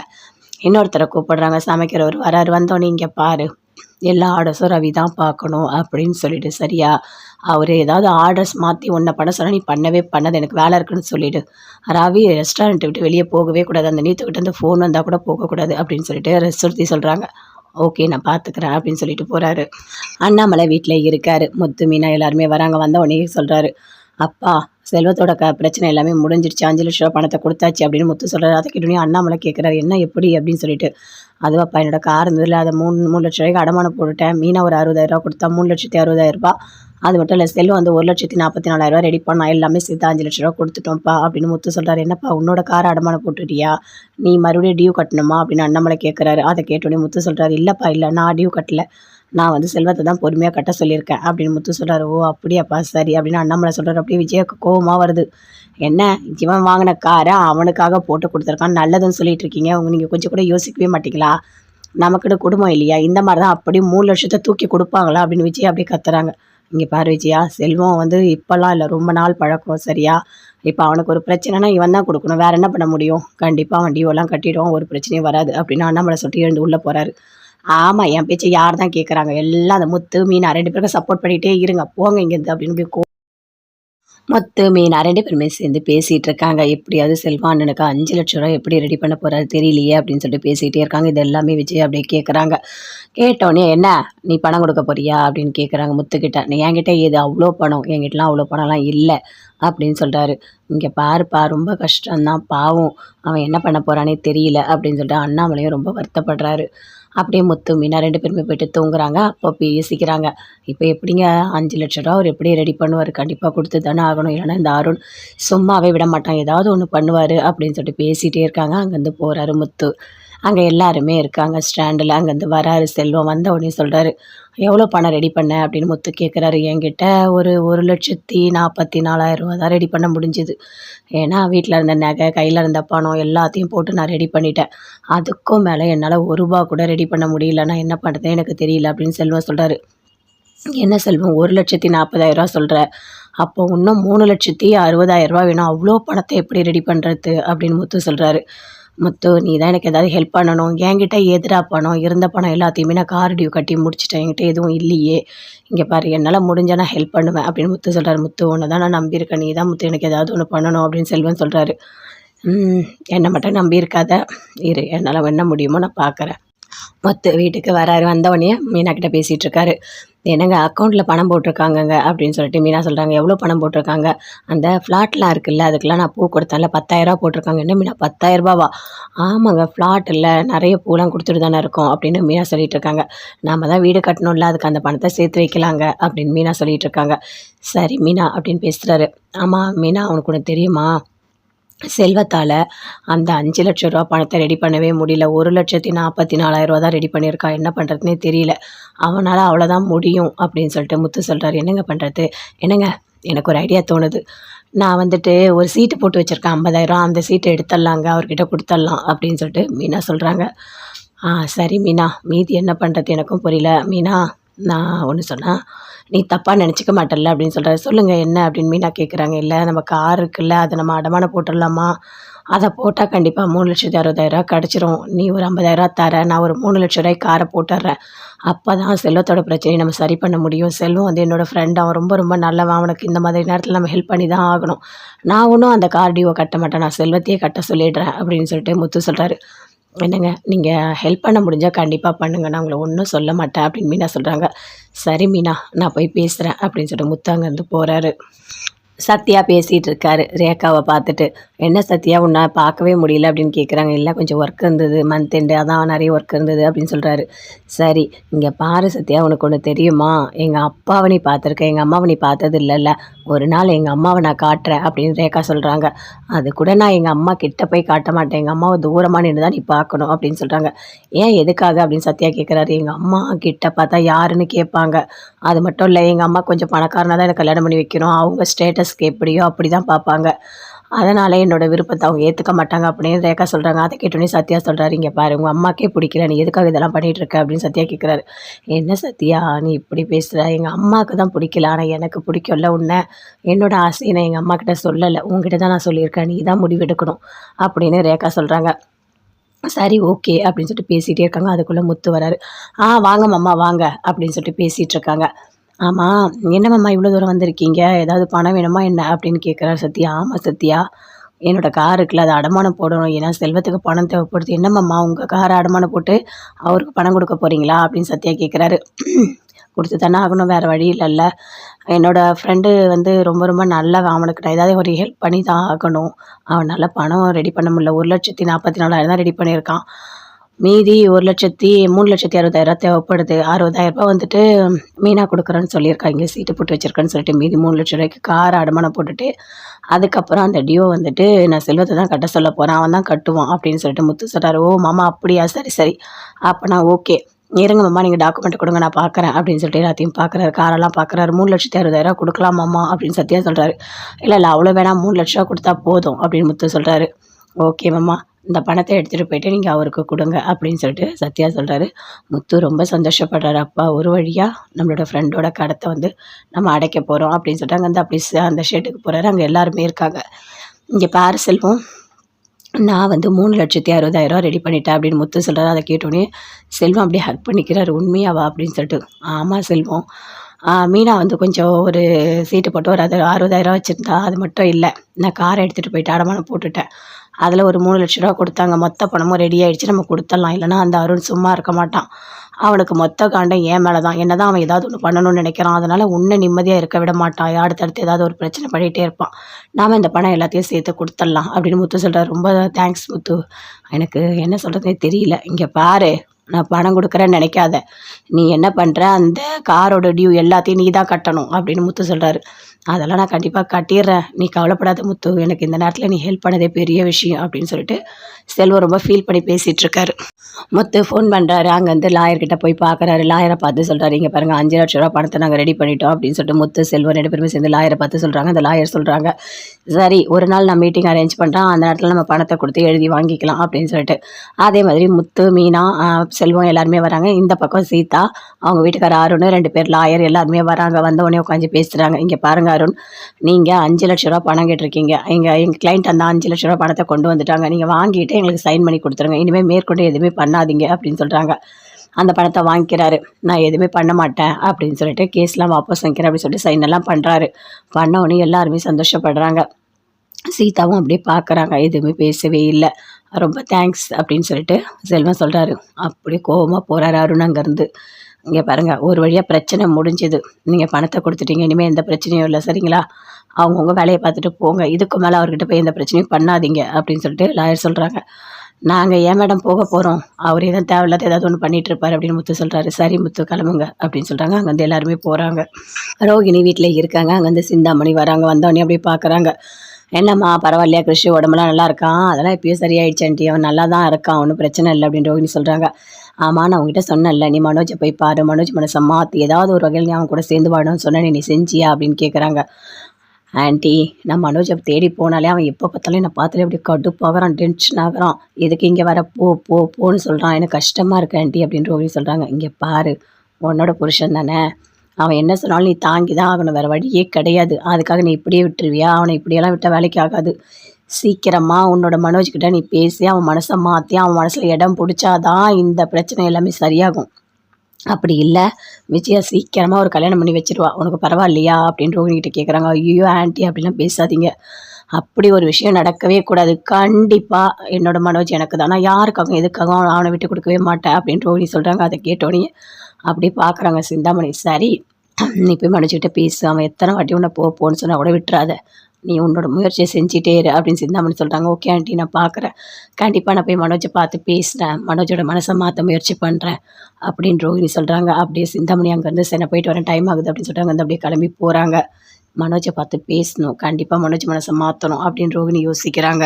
இன்னொருத்தரை கூப்பிடுறாங்க சமைக்கிறவர் வராரு வந்தோடனே இங்கே பாரு. எல்லா ஆர்டர்ஸும் ரவி தான் பார்க்கணும் அப்படின்னு சொல்லிட்டு சரியா? அவர் ஏதாவது ஆர்டர்ஸ் மாற்றி ஒன்றை பண்ண சொன்னால் நீ பண்ணவே பண்ணது எனக்கு வேலை இருக்குன்னு சொல்லிவிடு ரவி ரெஸ்டாரண்ட் விட்டு வெளியே போகவே கூடாது. அந்த நீத்துக்கிட்ட இருந்து ஃபோன் வந்தால் கூட போகக்கூடாது அப்படின்னு சொல்லிட்டு ரெஸ்டுறுத்தி சொல்கிறாங்க ஓகே நான் பார்த்துக்கிறேன் அப்படின்னு சொல்லிட்டு போகிறாரு அண்ணாமலை வீட்டில் இருக்கார். முத்து மீனா எல்லாருமே வராங்க. வந்த உடனே சொல்கிறாரு அப்பா செல்வத்தோட க பிரச்சனை எல்லாமே முடிஞ்சிருச்சு. அஞ்சு லட்ச ரூபா பணத்தை கொடுத்தாச்சு. அப்படின்னு முத்து சொல்கிறாரு அதை கேட்டோடனே அண்ணாமலை கேட்குறாரு என்ன எப்படி? அப்படின்னு சொல்லிட்டு அதுவாப்பா என்னோட கார் இருந்ததில்ல அதை மூணு மூணு லட்ச ரூபாய்க்கு அடமானம் போட்டுட்டேன். மீனா ஒரு அறுபதாயிரரூபா கொடுத்தா மூணு லட்சத்தி அறுபதாயிரரூபா அது மட்டும் இல்லை செல்வம் வந்து ஒரு லட்சத்தி நாற்பத்தி நாலாயிரரூவா ரெடி பண்ணால் எல்லாமே சேர்த்து அஞ்சு லட்ச ரூபா கொடுத்துட்டோம்ப்பா அப்படின்னு முத்து சொல்கிறாரு என்னப்பா உன்னோட கார் அடமானம் போட்டுட்டியா? நீ மறுபடியும் டியூ கட்டணுமா? அப்படின்னு அண்ணாமலை கேட்குறாரு அதை கேட்டோடனே முத்து சொல்கிறாரு இல்லைப்பா இல்லை நான் டியூ கட்டல. நான் வந்து செல்வத்தை தான் பொறுமையாக கட்ட சொல்லியிருக்கேன் அப்படின்னு முத்து சொல்கிறாரு ஓ அப்படியாப்பா சரி அப்படின்னு அண்ணாமலை சொல்கிறார் அப்படியே விஜயக்கு கோபமாக வருது. என்ன இவன் வாங்கின காரை அவனுக்காக போட்டு கொடுத்துருக்கான் நல்லதுன்னு சொல்லிட்டு இருக்கீங்க. உங்க நீங்கள் கொஞ்சம் கூட யோசிக்கவே மாட்டீங்களா? நமக்குன்னு குடும்பம் இல்லையா? இந்த மாதிரி தான் அப்படியே மூணு லட்சத்தை தூக்கி கொடுப்பாங்களா? அப்படின்னு விஜய் அப்படியே கத்துறாங்க. இங்கே பாரு விஜயா செல்வம் வந்து இப்போல்லாம் இல்லை ரொம்ப நாள் பழக்கம் சரியா? இப்போ அவனுக்கு ஒரு பிரச்சனைனா இவன் தான் கொடுக்கணும். வேற என்ன பண்ண முடியும்? கண்டிப்பாக அவன் டியோலாம் கட்டிடுவோம் ஒரு பிரச்சனையும் வராது அப்படின்னு அண்ணாமலை சொல்லிட்டு எழுந்து உள்ளே போகிறாரு ஆமாம் என் பேச்சை யார் தான் கேட்குறாங்க எல்லாம் அந்த முத்து மீனா ரெண்டு பேருக்கும் சப்போர்ட் பண்ணிகிட்டே இருங்க போங்க இங்கேருந்து அப்படின்னு போய் கோ மொத்து மீனா ரெண்டு பேருமே சேர்ந்து பேசிகிட்டு இருக்காங்க எப்படியாவது செல்வாண்ணனுக்கு அஞ்சு லட்ச ரூபா எப்படி ரெடி பண்ண போகிறாரு தெரியலையே அப்படின்னு சொல்லிட்டு பேசிகிட்டே இருக்காங்க. இது எல்லாமே விஜய் அப்படியே கேட்குறாங்க. கேட்டோடனே என்ன? நீ பணம் கொடுக்க போறியா? அப்படின்னு கேட்குறாங்க முத்துக்கிட்ட. நீ என்கிட்ட இது அவ்வளோ பணம்? என்கிட்டலாம் அவ்வளோ பணம்லாம் இல்லை. அப்படின்னு சொல்கிறாரு இங்கே பாருப்பா ரொம்ப கஷ்டம்தான். பாவம். அவன் என்ன பண்ண போகிறானே தெரியல. அப்படின்னு சொல்லிட்டு அண்ணாமலையும் ரொம்ப வருத்தப்படுறாரு. அப்படியே முத்து மீனா ரெண்டு பேருமே போயிட்டு தூங்குறாங்க. அப்போ பேசிக்கிறாங்க இப்போ எப்படிங்க? அஞ்சு லட்ச ரூபா அவர் எப்படி ரெடி பண்ணுவார்? கண்டிப்பாக கொடுத்து தானே ஆகணும். இல்லைன்னா இந்த அருண் சும்மாவே விட மாட்டான். ஏதாவது ஒன்று பண்ணுவார் அப்படின்னு சொல்லிட்டு பேசிகிட்டே இருக்காங்க. அங்கேருந்து போகிறாரு முத்து. அங்கே எல்லாருமே இருக்காங்க. ஸ்டாண்டில் அங்கேருந்து வராரு செல்வம். வந்த உடனே சொல்கிறாரு எவ்வளோ பணம் ரெடி பண்ண? அப்படின்னு முத்து கேட்குறாரு என்கிட்ட ஒரு ஒரு லட்சத்தி நாற்பத்தி நாலாயிரம் ரூபா தான் ரெடி பண்ண முடிஞ்சுது. ஏன்னா வீட்டில் இருந்த நகை கையில் இருந்த பணம் எல்லாத்தையும் போட்டு நான் ரெடி பண்ணிட்டேன். அதுக்கும் மேலே என்னால் ஒரு ரூபா கூட ரெடி பண்ண முடியல. நான் என்ன பண்ணுறதுன்னு எனக்கு தெரியல அப்படின்னு செல்வம் சொல்கிறாரு என்ன செல்வம்? ஒரு லட்சத்தி நாற்பதாயிரரூவா சொல்கிற அப்போ இன்னும் மூணு லட்சத்தி அறுபதாயிரரூவா வேணும். அவ்வளோ பணத்தை எப்படி ரெடி பண்ணுறது அப்படின்னு முத்து சொல்கிறாரு முத்து நீ தான் எனக்கு ஏதாவது ஹெல்ப் பண்ணணும். என்கிட்ட எதிராக பணம் இருந்த பணம் எல்லாத்தையுமே நான் கார் டியூ கட்டி முடிச்சிட்டேன். என்கிட்ட எதுவும் இல்லையே. இங்கே பாரு என்னால் முடிஞ்சால் நான் ஹெல்ப் பண்ணுவேன் அப்படின்னு முத்து சொல்கிறாரு முத்து ஒன்று தான் நான் நம்பியிருக்கேன். நீ தான் முத்து எனக்கு ஏதாவது ஒன்று பண்ணணும் அப்படின்னு செல்வன் சொல்கிறாரு என்னை மட்டும் நம்பியிருக்காத. இரு என்னால் என்ன முடியுமோ நான் பார்க்குறேன் மொத்த வீட்டுக்கு வராரு. வந்தவொடனே மீனா கிட்ட பேசிகிட்டு இருக்காரு என்னங்க அக்கௌண்ட்டில் பணம் போட்டிருக்காங்கங்க அப்படின்னு சொல்லிட்டு மீனா சொல்கிறாங்க எவ்வளோ பணம் போட்டிருக்காங்க? அந்த ஃப்ளாட்லாம் இருக்குல்ல அதுக்கெலாம் நான் பூ கொடுத்தேன்ல பத்தாயிரரூபா போட்டிருக்காங்க. என்ன மீனா பத்தாயிரரூபாவா ஆமாங்க ஃப்ளாட் இல்லை நிறைய பூலாம் கொடுத்துட்டு தானே இருக்கோம் அப்படின்னு மீனா சொல்லிட்டு இருக்காங்க நாம தான் வீடு கட்டணும்ல அதுக்கு அந்த பணத்தை சேர்த்து வைக்கலாங்க அப்படின்னு மீனா சொல்லிட்டு இருக்காங்க சரி மீனா அப்படின்னு பேசுகிறாரு ஆமாம் மீனா அவனுக்கு உனக்கு தெரியுமா? செல்வத்தால் அந்த அஞ்சு லட்ச ரூபா பணத்தை ரெடி பண்ணவே முடியல. ஒரு லட்சத்தி நாற்பத்தி நாலாயிரரூவா தான் ரெடி பண்ணியிருக்கான் என்ன பண்ணுறதுனே தெரியல. அவனால் அவ்வளோதான் முடியும் அப்படின்னு சொல்லிட்டு முத்து சொல்கிறார் என்னங்க பண்ணுறது என்னங்க? எனக்கு ஒரு ஐடியா தோணுது. நான் வந்துட்டு ஒரு சீட்டு போட்டு வச்சுருக்கேன். ஐம்பதாயிரம் அந்த சீட்டை எடுத்துடலாங்க. அவர்கிட்ட கொடுத்துடலாம் அப்படின்னு சொல்லிட்டு மீனா சொல்கிறாங்க ஆ சரி மீனா. மீதி என்ன பண்ணுறது எனக்கும் புரியல. மீனா நான் ஒன்று சொன்னேன் நீ தப்பாக நினச்சிக்க மாட்டல்ல அப்படின்னு சொல்கிறாரு சொல்லுங்கள் என்ன அப்படின்னு மீனா கேட்குறாங்க இல்லை நம்ம கார் இருக்குல்ல அதை நம்ம அடமானம் போட்டுடலாமா? அதை போட்டால் கண்டிப்பாக மூணு லட்சத்தி அறுபதாயிரரூவா கிடச்சிரும். நீ ஒரு ஐம்பதாயிரரூவா தர நான் ஒரு மூணு லட்ச ரூபாய் காரை போட்டுடுறேன். அப்போ தான் செல்வத்தோட பிரச்சனையை நம்ம சரி பண்ண முடியும். செல்வம் வந்து என்னோடய ஃப்ரெண்ட் அவன் ரொம்ப ரொம்ப நல்லவன். அவனுக்கு இந்த மாதிரி நேரத்தில் நம்ம ஹெல்ப் பண்ணி தான் ஆகணும். நான் ஒன்றும் அந்த கார் டியூவை கட்ட மாட்டேன். நான் செல்வத்தையே கட்ட சொல்லிடுறேன் அப்படின்னு சொல்லிட்டு முத்து சொல்கிறாரு என்னங்க நீங்கள் ஹெல்ப் பண்ண முடிஞ்சால் கண்டிப்பாக பண்ணுங்க. நான் உங்களை ஒன்றும் சொல்ல மாட்டேன் அப்படின்னு மீனா சொல்கிறாங்க சரி மீனா நான் போய் பேசுகிறேன் அப்படின்னு சொல்லிட்டு முத்து அங்கேருந்து போகிறாரு சத்யா பேசிகிட்டு இருக்காரு ரேகாவை பார்த்துட்டு. என்ன சத்யா உன்னை பார்க்கவே முடியல அப்படின்னு கேட்குறாங்க இல்லை கொஞ்சம் ஒர்க் இருந்தது மந்த் எண்டு அதான் நிறைய ஒர்க் இருந்தது அப்படின்னு சொல்கிறாரு சரி இங்கே பாரு சத்யா உனக்கு ஒன்று தெரியுமா? எங்கள் அப்பாவை நீ பார்த்துருக்க எங்கள் அம்மாவை நீ பார்த்தது இல்லைல்ல ஒரு நாள் எங்கள் அம்மாவை நான் காட்டுறேன் அப்படின்னு ரேகா சொல்கிறாங்க அது கூட நான் எங்கள் அம்மா கிட்ட போய் காட்ட மாட்டேன். எங்கள் அம்மாவை தூரமாக நின்று தான் நீ பார்க்கணும் அப்படின்னு சொல்கிறாங்க ஏன் எதுக்காக அப்படின்னு சத்யா கேட்குறாரு எங்கள் அம்மா கிட்ட பார்த்தா யாருன்னு கேட்பாங்க. அது மட்டும் இல்லை எங்கள் அம்மா கொஞ்சம் பணக்காரனாக தான் எனக்கு கல்யாணம் பண்ணி வைக்கணும். அவங்க ஸ்டேட்டஸ்க்கு எப்படியோ அப்படி தான் பார்ப்பாங்க. அதனால் என்னோடய விருப்பத்தை அவங்க ஏற்றுக்க மாட்டாங்க அப்படின்னு ரேகா சொல்கிறாங்க அதை கேட்டோன்னே சத்யா சொல்கிறாரு இங்கே பாரு உங்கள் அம்மாக்கே பிடிக்கல. நீ எதுக்காக இதெல்லாம் பண்ணிகிட்டு இருக்க? அப்படின்னு சத்யா கேட்குறாரு என்ன சத்யா நீ இப்படி பேசுகிற எங்கள் அம்மாவுக்கு தான் பிடிக்கல. ஆனால் எனக்கு பிடிக்கல உன்னை. என்னோடய ஆசையை நான் எங்கள் அம்மாக்கிட்ட சொல்லலை. உங்ககிட்ட தான் நான் சொல்லியிருக்கேன். நீ தான் முடிவெடுக்கணும். அப்படின்னு ரேகா சொல்கிறாங்க சரி ஓகே. அப்படின்னு சொல்லிட்டு பேசிகிட்டே இருக்காங்க. அதுக்குள்ளே முத்து வராரு. ஆ வாங்க மாமா வாங்க. அப்படின்னு சொல்லிட்டு பேசிகிட்டு இருக்காங்க. ஆமாம் என்னம்மா இவ்வளோ தூரம் வந்திருக்கீங்க? ஏதாவது பணம் வேணுமா என்ன? அப்படின்னு கேட்குறாரு சத்யா. ஆமாம் சத்யா. என்னோடய காருக்குள்ள அதை அடமானம் போடணும். ஏன்னா செல்வத்துக்கு பணம் தேவைப்படுது. என்னம்மா உங்கள் காரை அடமானம் போட்டு அவருக்கு பணம் கொடுக்க போகிறீங்களா அப்படின்னு சத்யா கேட்குறாரு கொடுத்து தானே ஆகணும் வேறு வழி இல்லைல்ல. என்னோடய ஃப்ரெண்டு வந்து ரொம்ப ரொம்ப நல்லா அவனுக்கு நான் ஏதாவது ஒரு ஹெல்ப் பண்ணி தான் ஆகணும். அவனால் பணம் ரெடி பண்ண முடியல. ஒரு லட்சத்தி நாற்பத்தி நாலாயிரம் தான் ரெடி பண்ணியிருக்கான். மீதி ஒரு லட்சத்தி மூணு லட்சத்தி அறுபதாயிரம் தேவைப்படுது. அறுபதாயிரரூபா வந்துட்டு மீனா கொடுக்குறேன்னு சொல்லியிருக்காங்க. சீட்டு போட்டு வச்சுருக்கேன்னு சொல்லிட்டு மீதி மூணு லட்ச ரூபாய்க்கு கார் அடமானம் போட்டுட்டு அதுக்கப்புறம் அந்த டியோ வந்துட்டு நான் செல்வத்தை தான் கட்ட சொல்ல போகிறேன் அவன் தான் கட்டுவான் அப்படின்னு சொல்லிட்டு முத்து சொல்கிறாரு ஓ மாமா அப்படியா? சரி சரி. அப்போ நான் ஓகே. இருங்க மாமா நீங்கள் டாக்குமெண்ட் கொடுங்க நான் பார்க்குறேன் அப்படின்னு சொல்லிட்டு எல்லாத்தையும் பார்க்குறாரு காரெல்லாம் பார்க்குறாரு மூணு லட்சத்தி அறுபதாயிரம் கொடுக்கலாம் மாமா அப்படின்னு சத்தியா சொல்கிறாரு இல்லை இல்லை அவ்வளோ வேணாம். மூணு லட்ச ரூபா கொடுத்தா போதும் அப்படின்னு முத்து சொல்கிறாரு ஓகே மாமா. இந்த பணத்தை எடுத்துகிட்டு போயிட்டு நீங்கள் அவருக்கு கொடுங்க அப்படின்னு சொல்லிட்டு சத்யா சொல்கிறாரு முத்து ரொம்ப சந்தோஷப்படுறாரு. அப்பா ஒரு வழியாக நம்மளோட ஃப்ரெண்டோட கடத்தை வந்து நம்ம அடைக்க போகிறோம் அப்படின்னு சொல்லிட்டு அங்கே வந்து அப்படி அந்த ஷெட்டுக்கு போகிறாரு அங்கே எல்லாருமே இருக்காங்க. இங்கே பாரு செல்வம் நான் வந்து மூணு லட்சத்தி அறுபதாயிரம் ரெடி பண்ணிட்டேன் அப்படின்னு முத்து சொல்கிறாரு அதை கேட்டோன்னே செல்வம் அப்படியே ஹக் பண்ணிக்கிறாரு. உண்மையாவா அப்படின்னு சொல்லிட்டு. ஆமாம் செல்வம். மீனா வந்து கொஞ்சம் ஒரு சீட்டு போட்டு ஒரு அது அறுபதாயிரம் வச்சுருந்தா அது மட்டும் இல்லை. நான் காரை எடுத்துகிட்டு போயிட்டு அடமானம் போட்டுட்டேன். அதில் ஒரு மூணு லட்ச ரூபா கொடுத்தாங்க. மொத்த பணமும் ரெடி ஆகிடுச்சு நம்ம கொடுத்துடலாம். இல்லைனா அந்த அருண் சும்மா இருக்க மாட்டான். அவனுக்கு மொத்த காண்டம் ஏன் மேலே தான் என்ன தான் அவன் ஏதாவது ஒன்று பண்ணணும்னு நினைக்கிறான். அதனால் உன்னை நிம்மதியாக இருக்க விட மாட்டான். அடுத்தடுத்து ஏதாவது ஒரு பிரச்சனை பண்ணிகிட்டே இருப்பான். நாம் இந்த பணம் எல்லாத்தையும் சேர்த்து கொடுத்துடலாம் அப்படின்னு முத்து சொல்கிறார் ரொம்ப தேங்க்ஸ் முத்து. எனக்கு என்ன சொல்கிறதே தெரியல. இங்கே பாரு. நான் பணம் கொடுக்குறேன்னு நினைக்காத. நீ என்ன பண்ணுற அந்த காரோட டியூ எல்லாத்தையும் நீ தான் கட்டணும் அப்படின்னு முத்து சொல்கிறாரு அதெல்லாம் நான் கண்டிப்பாக கட்டிடுறேன். நீ கவலைப்படாத முத்து. எனக்கு இந்த நேரத்தில் நீ ஹெல்ப் பண்ணதே பெரிய விஷயம் அப்படின்னு சொல்லிட்டு செல்வம் ரொம்ப ஃபீல் பண்ணி பேசிகிட்டு இருக்காரு முத்து ஃபோன் பண்ணுறாரு அங்கேருந்து லாயர்கிட்ட போய் பார்க்குறாரு லாயரை பார்த்து சொல்கிறாரு இங்கே பாருங்கள் அஞ்சு லட்ச ரூபா பணத்தை நாங்கள் ரெடி பண்ணிட்டோம் அப்படின்னு சொல்லிட்டு முத்து செல்வம் ரெண்டு பேருமே சேர்ந்து லாயரை பார்த்து சொல்கிறாங்க அந்த லாயர் சொல்கிறாங்க சரி ஒரு நாள் நான் மீட்டிங் அரேஞ்ச் பண்ணுறேன் அந்த நேரத்தில் நம்ம பணத்தை கொடுத்து எழுதி வாங்கிக்கலாம் அப்படின்னு சொல்லிட்டு. அதே மாதிரி முத்து மீனா செல்வம் எல்லாருமே வராங்க. இந்த பக்கம் சீதா அவங்க வீட்டுக்கார அருண் ரெண்டு பேர் லாயர் எல்லாருமே வராங்க. வந்தவொடனே உட்காந்து பேசுகிறாங்க இங்கே பாருங்கள் அருண் நீங்கள் அஞ்சு லட்ச ரூபா பணம் கேட்டிருக்கீங்க. இங்கே எங்கள் கிளைண்ட் அந்த அஞ்சு லட்ச ரூபா பணத்தை கொண்டு வந்துட்டாங்க. நீங்கள் வாங்கிட்டு எங்களுக்கு சைன் பண்ணி கொடுத்துருங்க. இனிமேல் மேற்கொண்டு எதுவுமே பண்ணாதீங்க அப்படின்னு சொல்கிறாங்க அந்த பணத்தை வாங்கிக்கிறாரு. நான் எதுவுமே பண்ண மாட்டேன் அப்படின்னு சொல்லிட்டு கேஸ்லாம் வாபஸ் வாங்கிக்கிறேன் அப்படின்னு சொல்லிட்டு சைன் எல்லாம் பண்ணுறாரு பண்ண எல்லாருமே சந்தோஷப்படுறாங்க. சீதாவும் அப்படியே பார்க்குறாங்க எதுவுமே பேசவே இல்லை. ரொம்ப தேங்க்ஸ் அப்படின்னு சொல்லிட்டு செல்வம் சொல்கிறாரு அப்படியே கோபமாக போகிறாரு அருண் அங்கேருந்து. இங்கே பாருங்கள் ஒரு வழியாக பிரச்சனை முடிஞ்சுது. நீங்கள் பணத்தை கொடுத்துட்டீங்க. இனிமேல் எந்த பிரச்சனையும் இல்லை. சரிங்களா? அவங்கவுங்க வேலையை பார்த்துட்டு போங்க. இதுக்கு மேலே அவர்கிட்ட போய் எந்த பிரச்சனையும் பண்ணாதீங்க அப்படின்னு சொல்லிட்டு லாயர் சொல்கிறாங்க நாங்கள் ஏன் மேடம் போக போகிறோம் அவர் எதுவும் தேவையில்லாத ஏதாவது ஒன்று பண்ணிகிட்டு இருப்பார் அப்படின்னு முத்து சொல்கிறாரு சரி முத்து கிளம்புங்க அப்படின்னு சொல்கிறாங்க அங்கேருந்து எல்லாருமே போகிறாங்க ரோகிணி வீட்டில் இருக்காங்க. அங்கேருந்து சிந்தாமணி வராங்க. வந்தோடனே அப்படியே பார்க்குறாங்க என்னம்மா பரவாயில்லையா? கிருஷி உடம்புலாம் நல்லா இருக்கான் அதெல்லாம் இப்போயும் சரியாயிடுச்சான்ட்டி அவன் நல்லா தான் இருக்கான். ஒன்றும் பிரச்சனை இல்லை அப்படின்னு ரோகிணி சொல்கிறாங்க ஆமாம் நான் உங்ககிட்ட சொன்னேன்ல நீ மனோஜை போய் பாரு. மனோஜ் மனசை மாற்றி ஏதாவது ஒரு வகையில் நீ அவன் கூட சேர்ந்து வாடணும்னு சொன்னேன் நீ செஞ்சியா அப்படின்னு கேட்குறாங்க ஆண்டி நான் மனோஜை தேடி போனாலே அவன் எப்போ பார்த்தாலும் என்னை பார்த்தாலே அப்படி கடுப்பாகிறான் டென்ஷன் ஆகிறான் எதுக்கு இங்கே வர? போ போ போன்னு சொல்கிறான் எனக்கு கஷ்டமாக இருக்கு ஆண்டி அப்படின்னு ரோஹிணி சொல்கிறாங்க இங்கே பாரு உன்னோட புருஷன் தானே. அவன் என்ன சொன்னாலும் நீ தாங்கி தான் ஆகணும் வேறு வழியே கிடையாது. அதுக்காக நீ இப்படியே விட்டுருவியா? அவனை இப்படியெல்லாம் விட்டால் வேலைக்கு ஆகாது. சீக்கிரமாக உன்னோட மனோஜ்கிட்ட நீ பேசி அவன் மனசை மாற்றி அவன் மனசில் இடம் பிடிச்சாதான் இந்த பிரச்சனை எல்லாமே சரியாகும். அப்படி இல்லை. விஜயா சீக்கிரமாக ஒரு கல்யாணம் பண்ணி வச்சிருவா. உனக்கு பரவாயில்லையா? அப்படின்னு ரோஹினிகிட்ட கேட்குறாங்க ஐயோ ஆன்ட்டி அப்படிலாம் பேசாதீங்க. அப்படி ஒரு விஷயம் நடக்கவே கூடாது. கண்டிப்பாக என்னோட மனோஜ் எனக்கு தான். நான் யாருக்காகவும் எதுக்காகவும் அவனை விட்டு கொடுக்கவே மாட்டேன் அப்படின்னு ரோஹினி சொல்கிறாங்க அதை கேட்டோடனே அப்படி பார்க்குறாங்க சிந்தாமணி. சரி நீ போய் மனோஜ்கிட்ட பேசு. அவன் எத்தனை வாட்டி உன்னை போ போன்னு சொன்னால் கூட விட்டுறாத. நீ உன்னோட முயற்சியை செஞ்சிட்டே இரு அப்படின்னு சிந்தாமணி சொல்கிறாங்க ஓகே ஆண்டி நான் பார்க்குறேன். கண்டிப்பாக நான் போய் மனோஜை பார்த்து பேசுகிறேன் மனோஜோட மனசை மாற்ற முயற்சி பண்ணுறேன் அப்படின்னு ரோஹிணி சொல்கிறாங்க அப்படியே சிந்தாமணி அங்கேருந்து சரி நான் போயிட்டு வரேன். டைம் ஆகுது அப்படின்னு சொல்லிட்டு அங்கேருந்து அப்படியே கிளம்பி போகிறாங்க மனோஜை பார்த்து பேசணும். கண்டிப்பாக மனோஜ் மனசை மாற்றணும் அப்படின்னு ரோகிணி யோசிக்கிறாங்க.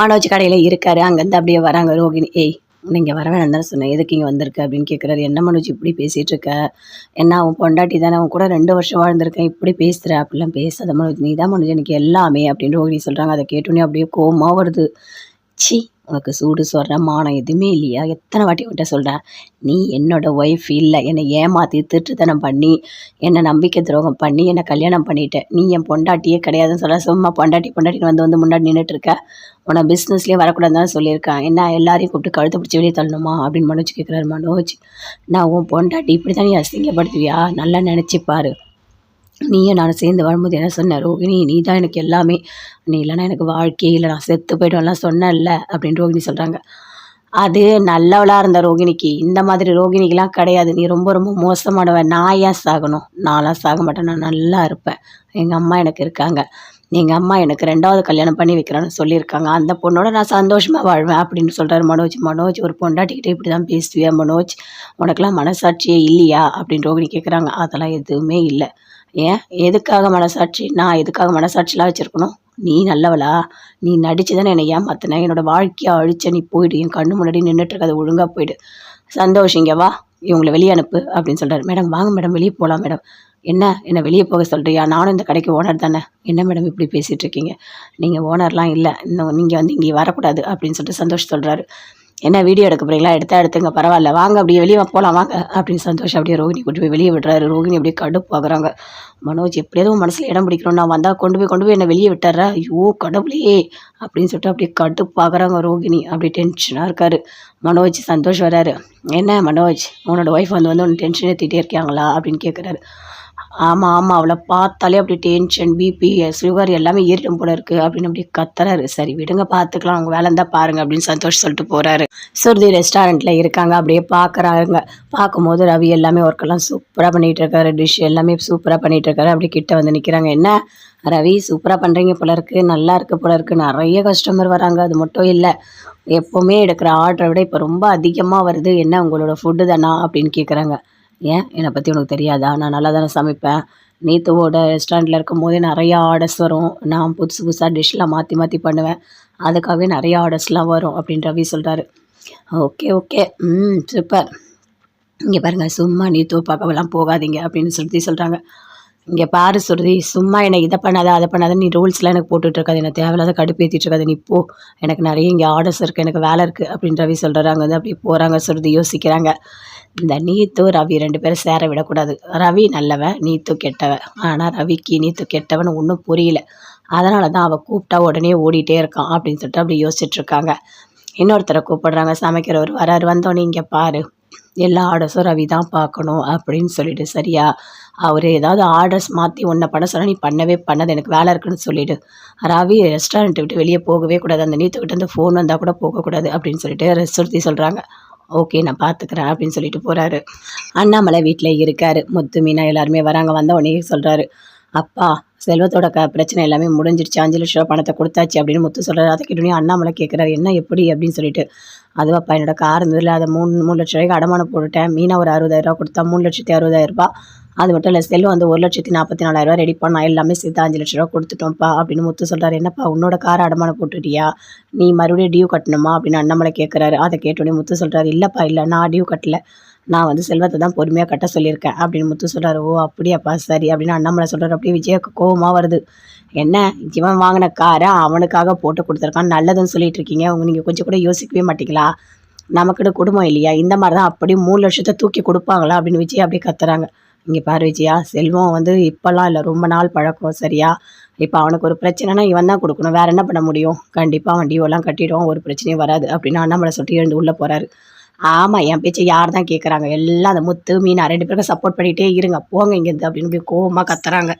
மனோஜ் கடையில் இருக்காரு. அங்கேருந்து அப்படியே வராங்க ரோகிணி ஏய் நீங்கள் வர வேணாம் தானே சொன்னேன். எதுக்கு இங்கே வந்திருக்க அப்படின்னு கேட்குறாரு என்ன மனோஜ் இப்படி பேசிகிட்டு இருக்க? என்ன அவன் பொண்டாட்டி தானே? அவன் கூட ரெண்டு வருஷம் வாழ்ந்திருக்கேன். இப்படி பேசுகிற அப்படிலாம் பேசாத மனோஜ். நீ தான் மனோஜ் எனக்கு எல்லாமே அப்படின்னு ரோகிணி சொல்கிறாங்க அதை கேட்டோன்னே அப்படியே கோபமாக வருது. சி உனக்கு சூடு சொல்கிற மானம் எதுவுமே இல்லையா? எத்தனை வாட்டி விட்ட சொல்கிறேன் நீ என்னோட ஒய்ஃப் இல்லை. என்னை ஏமாற்றி திருட்டுத்தனம் பண்ணி என்னை நம்பிக்கை துரோகம் பண்ணி என்னை கல்யாணம் பண்ணிட்ட. நீ என் பொண்டாட்டியே கிடையாதுன்னு சொல்ல சும்மா பொண்டாட்டி பொண்டாட்டின்னு வந்து வந்து முன்னாடி நின்றுட்டுருக்க உன பிஸ்னஸ்லேயே வரக்கூடாதுன்னு சொல்லியிருக்கேன். என்ன எல்லாரையும் கூப்பிட்டு கழுத்தை பிடிச்சி வெளியே தள்ளணுமா? அப்படின்னு மனோஜ் கேட்குறாரு மனோஜ். நான் உன் பொண்டாட்டி இப்படி தான் நீ அசிங்கப்படுத்துவியா? நல்லா நினச்சிப்பாரு நீயும் நானும் சேர்ந்து வரும்போது என்ன சொன்ன ரோகிணி நீ தான் எனக்கு எல்லாமே. நீ இல்லைன்னா எனக்கு வாழ்க்கையே இல்லை நான் செத்து போய்டுவேன்லாம் சொன்னேன்ல அப்படின்னு ரோகிணி சொல்கிறாங்க அது நல்லவளாக இருந்த ரோகிணிக்கு இந்த மாதிரி ரோகிணிக்கெலாம் கிடையாது. நீ ரொம்ப ரொம்ப மோசமானவன். நான் ஏன் சாகணும்? நான்லாம் சாக மாட்டேன். நான் நல்லா இருப்பேன். எங்கள் அம்மா எனக்கு இருக்காங்க. எங்கள் அம்மா எனக்கு ரெண்டாவது கல்யாணம் பண்ணி வைக்கிறான்னு சொல்லியிருக்காங்க. அந்த பொண்ணோட நான் சந்தோஷமாக வாழ்வேன் அப்படின்னு சொல்கிறாரு மனோஜ். மனோஜ் ஒரு பொண்டாட்டிக்கிட்டே இப்படி தான் பேசுவியா மனோஜ்? உனக்கெல்லாம் மனசாட்சியே இல்லையா? அப்படின்னு ரோகிணி கேட்குறாங்க அதெல்லாம் எதுவுமே இல்லை. ஏன்? எதுக்காக மனசாட்சி? நான் எதுக்காக மனசாட்சிலாம் வச்சுருக்கணும்? நீ நல்லவளா? நீ நடிச்சு தானே என்னை ஏமாத்தின? என்னோடய வாழ்க்கையை அழிச்ச நீ போயிடு. என் கண்ணு முன்னாடி நின்றுட்டு அது ஒழுங்காக போயிடு. சந்தோஷம் இங்கே வா. இவங்களை வெளியே அனுப்பு அப்படின்னு சொல்கிறாரு மேடம் வாங்க மேடம் வெளியே போகலாம் மேடம். என்ன? என்னை வெளியே போக சொல்கிறியா நானும் இந்த கடைக்கு ஓனர் தானே. என்ன மேடம் இப்படி பேசிகிட்டு இருக்கீங்க? நீங்கள் ஓனர்லாம் இல்லை. இன்னும் நீங்கள் வந்து இங்கே வரக்கூடாது அப்படின்னு சொல்லிட்டு சந்தோஷ் சொல்கிறாரு என்ன வீடியோ எடுக்க போகிறீங்களா எடுத்தா எடுத்துங்க பரவாயில்ல. வாங்க அப்படியே வெளியே போகலாம் வாங்க அப்படின்னு சந்தோஷம் அப்படியே ரோகிணி கொண்டு போய் வெளியே விடுறாரு. ரோகிணி அப்படியே கடுப்பு பார்க்குறாங்க மனோஜ் எப்படியாவது மனசில் இடம் பிடிக்கணும் நான் வந்தால் கொண்டு போய் கொண்டு போய் என்னை வெளியே விட்டுறேன் ஐயோ கடவுளே! அப்படின்னு சொல்லிட்டு அப்படியே கடுப்பாகிறாங்க ரோகிணி. அப்படி டென்ஷனாக இருக்காரு. மனோஜ் சந்தோஷ் வராரு என்ன மனோஜ் உன்னோட ஒய்ஃப் வந்து வந்து ஒன்று டென்ஷன் ஏற்றிட்டே இருக்காங்களா அப்படின்னு கேட்குறாரு ஆமாம் ஆமாம் அவளை பார்த்தாலே அப்படி டென்ஷன் பிபி சுகர் எல்லாமே ஏறிடும் போல இருக்குது அப்படின்னு அப்படியே கத்துறாரு. சரி விடுங்க பார்த்துக்கலாம். அவங்க வேலை இருந்தால் பாருங்க அப்படின்னு சந்தோஷ் சொல்லிட்டு போகிறாரு சுருதி ரெஸ்டாரண்ட்டில் இருக்காங்க. அப்படியே பார்க்குறாங்க பார்க்கும்போது ரவி எல்லாமே ஒர்க்கெல்லாம் சூப்பராக பண்ணிகிட்டு இருக்காரு. டிஷ் எல்லாமே சூப்பராக பண்ணிகிட்டு இருக்காரு. அப்படி கிட்ட வந்து நிற்கிறாங்க என்ன? ரவி சூப்பராக பண்ணுறீங்க போல இருக்குது நல்லா இருக்குது போல இருக்குது நிறைய கஸ்டமர் வராங்க. அது மட்டும் இல்லை. எப்போவுமே எடுக்கிற ஆர்டரை விட இப்போ ரொம்ப அதிகமாக வருது. என்ன உங்களோட ஃபுட்டு தானா? அப்படின்னு கேட்குறாங்க ஏன்? என்னை பற்றி உனக்கு தெரியாதா? நான் நல்லா தானே சமைப்பேன். நீத்துவோட ரெஸ்டாரண்ட்டில் இருக்கும் போதே நிறையா ஆர்டர்ஸ் வரும். நான் புதுசு புதுசாக டிஷ்லாம் மாற்றி மாற்றி பண்ணுவேன். அதுக்காகவே நிறையா ஆர்டர்ஸ்லாம் வரும் அப்படின்னு ரவி சொல்கிறாரு ஓகே ஓகே. ம் சூப்பர் இங்கே பாருங்கள் சும்மா நீத்துவ பார்க்கவெல்லாம் போகாதீங்க அப்படின்னு சுருதி சொல்கிறாங்க இங்கே பாரு சுருதி சும்மா என்னை இதை பண்ணாத அதை பண்ணாத நீ ரூல்ஸ்லாம் எனக்கு போட்டுட்ருக்காது என்ன தேவையில்லாத கடுப்பேற்றிட்டு நீ போ. எனக்கு நிறைய இங்கே ஆர்டர்ஸ் இருக்குது எனக்கு வேலை இருக்குது அப்படின்னு ரவி சொல்கிறாங்க அங்கே வந்து அப்படி போகிறாங்க சுருதி யோசிக்கிறாங்க. இந்த நீத்து ரவி ரெண்டு பேரும் சேர விடக்கூடாது. ரவி நல்லவன் நீத்து கெட்டவன் ஆனால் ரவிக்கு நீத்து கெட்டவன் ஒன்றும் புரியல. அதனால தான் அவள் கூப்பிட்டா உடனே ஓடிட்டே இருக்கான் அப்படின்னு சொல்லிட்டு அப்படி யோசிச்சுட்ருக்காங்க இன்னொருத்தரை கூப்பிடுறாங்க சமைக்கிறவர் வராரு வந்தோடனே இங்கே பாரு. எல்லா ஆர்டர்ஸும் ரவி தான் பார்க்கணும் அப்படின்னு சொல்லிட்டு சரியா? அவர் ஏதாவது ஆர்டர்ஸ் மாற்றி ஒன்றை பண்ண சொன்னால் நீ பண்ணவே பண்ணது எனக்கு வேலை இருக்குன்னு சொல்லிவிடு ரவி ரெஸ்டாரண்ட்டை விட்டு வெளியே போகவே கூடாது. அந்த நீத்துக்கிட்ட அந்த ஃபோன் வந்தால் கூட போகக்கூடாது அப்படின்னு சொல்லிட்டு ரெஸ்டுறுத்தி சொல்கிறாங்க ஓகே நான் பார்த்துக்கிறேன் அப்படின்னு சொல்லிட்டு போகிறாரு அண்ணாமலை வீட்டில் இருக்கார். முத்து மீனா எல்லாருமே வராங்க. வந்த உடனே சொல்கிறாரு அப்பா செல்வத்தோட க பிரச்சனை எல்லாமே முடிஞ்சிருச்சு. அஞ்சு லட்ச ரூபா பணத்தை கொடுத்தாச்சு அப்படின்னு முத்து சொல்கிறாரு அதை கேட்டோன்னே அண்ணாமலை கேட்குறாரு என்ன எப்படி? அப்படின்னு சொல்லிட்டு அதுவாப்பா என்னோட கார் இருந்ததில்ல அதை மூணு மூணு லட்ச ரூபாய்க்கு அடமானம் போட்டுட்டேன். மீனா ஒரு அறுபதாயிரரூபா கொடுத்தா மூணு லட்சத்தி அறுபதாயிரரூபா அது மட்டும் இல்லை செல்வம் வந்து ஒரு லட்சத்தி நாற்பத்தி நாலாயிரரூவா ரெடி பண்ணா எல்லாமே சேர்த்து அஞ்சு லட்ச ரூபா கொடுத்துட்டோம்ப்பா அப்படின்னு முத்து சொல்கிறாரு என்னப்பா உன்னோட கார் அடமானம் போட்டுட்டியா? நீ மறுபடியும் டியூ கட்டணுமா? அப்படின்னு அண்ணாமலை கேட்குறாரு அதை கேட்டோடனே முத்து சொல்கிறாரு இல்லைப்பா இல்லை நான் டியூ கட்டல. நான் வந்து செல்வத்தை தான் பொறுமையாக கட்ட சொல்லியிருக்கேன் அப்படின்னு முத்து சொல்கிறாரு ஓ அப்படியாப்பா சரி அப்படின்னு அண்ணாமலை சொல்கிறார் அப்படியே விஜயக்கு கோபமாக வருது. என்ன இவன் வாங்கின காரை அவனுக்காக போட்டு கொடுத்துருக்கான் நல்லதுன்னு சொல்லிட்டு இருக்கீங்க. உங்க நீங்கள் கொஞ்சம் கூட யோசிக்கவே மாட்டீங்களா? நமக்குன்னு குடும்பம் இல்லையா? இந்த மாதிரி தான் அப்படியே மூணு லட்சத்தை தூக்கி கொடுப்பாங்களா அப்படின்னு விஜய் அப்படியே கத்துறாங்க. இங்கே பாரு விஜயா செல்வம் வந்து இப்போல்லாம் இல்லை ரொம்ப நாள் பழக்கம் சரியா? இப்போ அவனுக்கு ஒரு பிரச்சனைனா இவன் தான் கொடுக்கணும். வேறு என்ன பண்ண முடியும்? கண்டிப்பாக அவன் டிவோலாம் கட்டிடுவான் ஒரு பிரச்சனையும் வராது. அப்படின்னு அண்ணாமலை சொல்லிட்டு எழுந்து உள்ளே போகிறாரு ஆமாம் என் பேச்சை யார் தான் கேட்குறாங்க எல்லாம் அந்த முத்து மீனா ரெண்டு பேருக்கும் சப்போர்ட் பண்ணிகிட்டே இருங்க போங்க இங்கேருந்து அப்படின்னு போய் கோவமாக கத்துறாங்க.